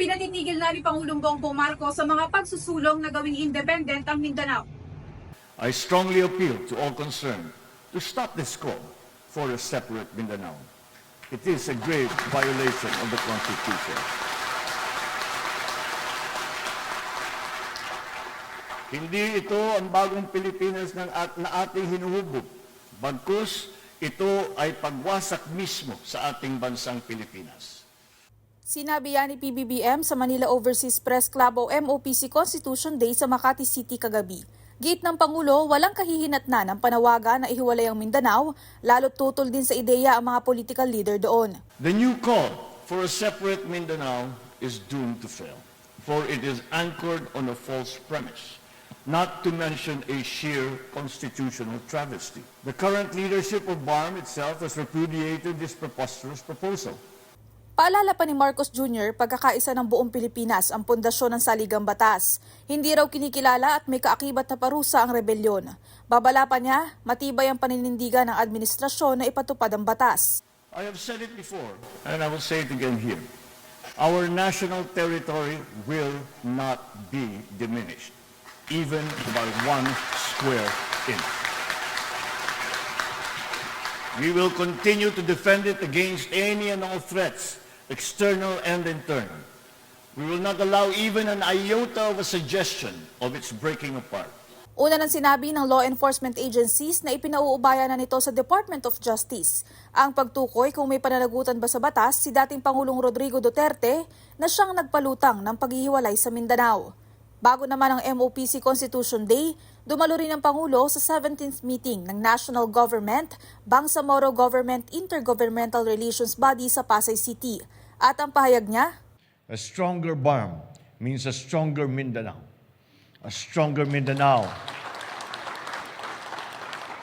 Pinatitigil na ni Pangulong Bongbong Marcos sa mga pagsusulong na gawing independent ang Mindanao. I strongly appeal to all concerned to stop this call for a separate Mindanao. It is a grave violation of the Constitution. Hindi ito ang bagong Pilipinas ng at, na ating hinuhubog. Bagkus, ito ay pagwasak mismo sa ating bansang Pilipinas. Sinabi yan ni PBBM sa Manila Overseas Press Club o MOPC Constitution Day sa Makati City kagabi. Gate ng Pangulo, walang kahihinat na ng panawagan na ihiwalay ang Mindanao, lalo't tutol din sa ideya ang mga political leader doon. The new call for a separate Mindanao is doomed to fail, for it is anchored on a false premise, not to mention a sheer constitutional travesty. The current leadership of BARM itself has repudiated this preposterous proposal. Paalala pa ni Marcos Jr., pagkakaisa ng buong Pilipinas ang pundasyon ng saligang batas. Hindi raw kinikilala at may kaakibat na parusa ang rebelyon. Babala pa niya, matibay ang paninindigan ng administrasyon na ipatupad ang batas. I have said it before, and I will say it again here. Our national territory will not be diminished, even by one square inch. We will continue to defend it against any and all threats, external and internal. We will not allow even an iota of a suggestion of its breaking apart. Una nang sinabi ng law enforcement agencies na ipinauubaya na nito sa Department of Justice ang pagtukoy kung may pananagutan ba sa batas si dating Pangulong Rodrigo Duterte na siyang nagpalutang ng paghihiwalay sa Mindanao. Bago naman ang MOPC Constitution Day, dumalo rin ang Pangulo sa 17th meeting ng National Government, Bangsamoro Government Intergovernmental Relations Body sa Pasay City. At ang pahayag niya, A stronger BARM means a stronger Mindanao. A stronger Mindanao.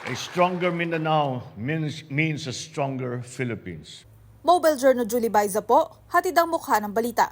A stronger Mindanao means, means a stronger Philippines. Mobile Journal Julie Baiza po, hatid ang mukha ng balita.